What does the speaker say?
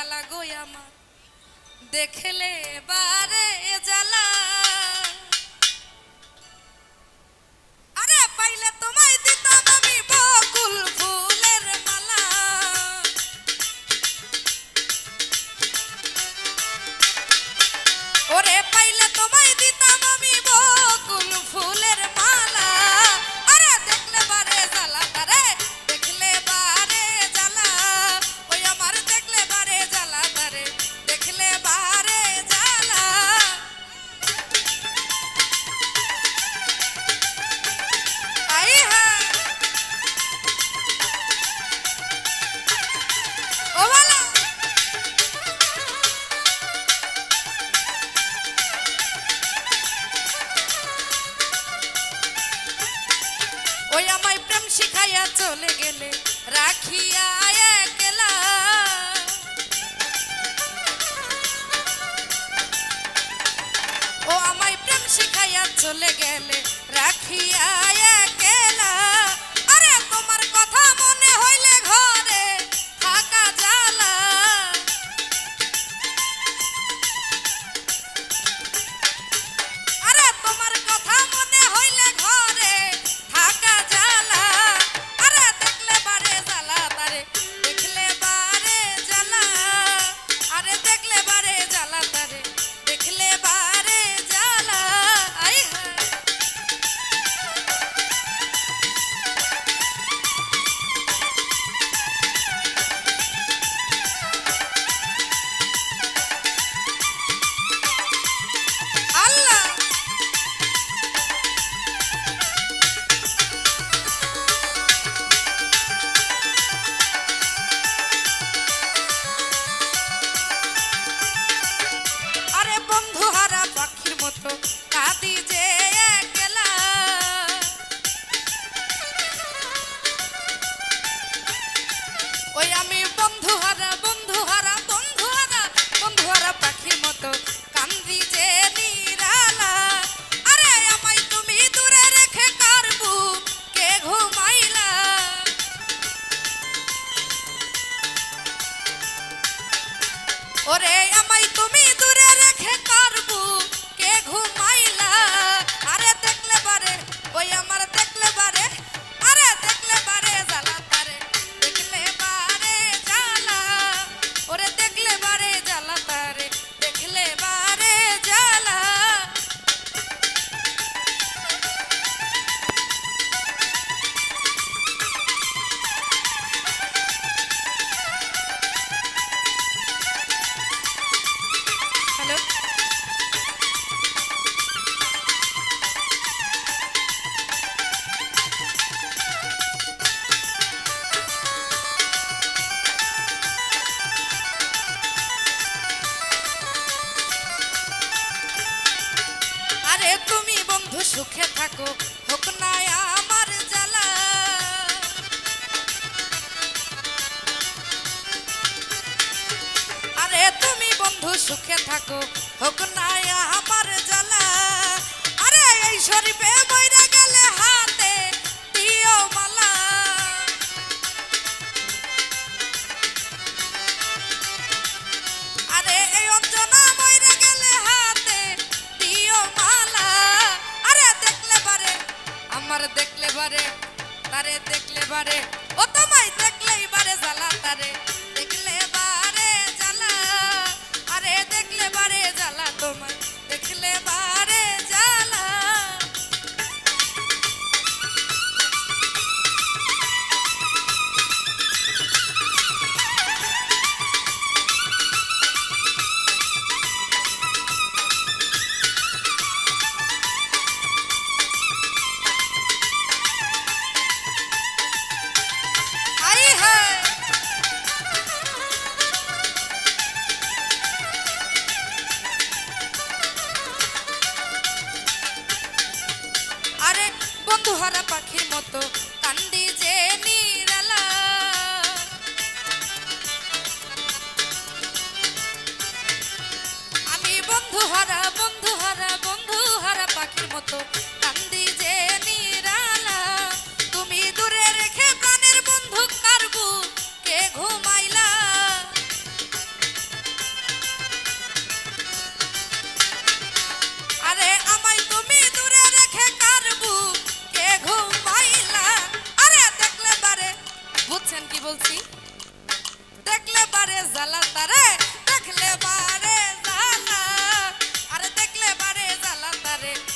জ্বালা গো আমার। দেখলে এবারে জ্বালা। শিখাইয়া চলে গেলে রাখিয়া একলা। ও আমায় প্রেম শিখাইয়া চলে গেলে Oye, a mí তুমি বন্ধু, সুখে থাকো। হোক না আমার জ্বালা। আরে তুমি বন্ধু, সুখে থাকো। হোক না আমার জ্বালা। আরে, এই শরীফে বইরা গেলে হাতে দিও মালা। বারে তারে দেখলে বারে ও তোমায় দেখলেই বারে জ্বালা তারে। ঋতুহারা পাখির মতো কান্দি যে নিরালা। আমি বন্ধু হারা বন্ধু হারা বন্ধু হারা পাখির মতো de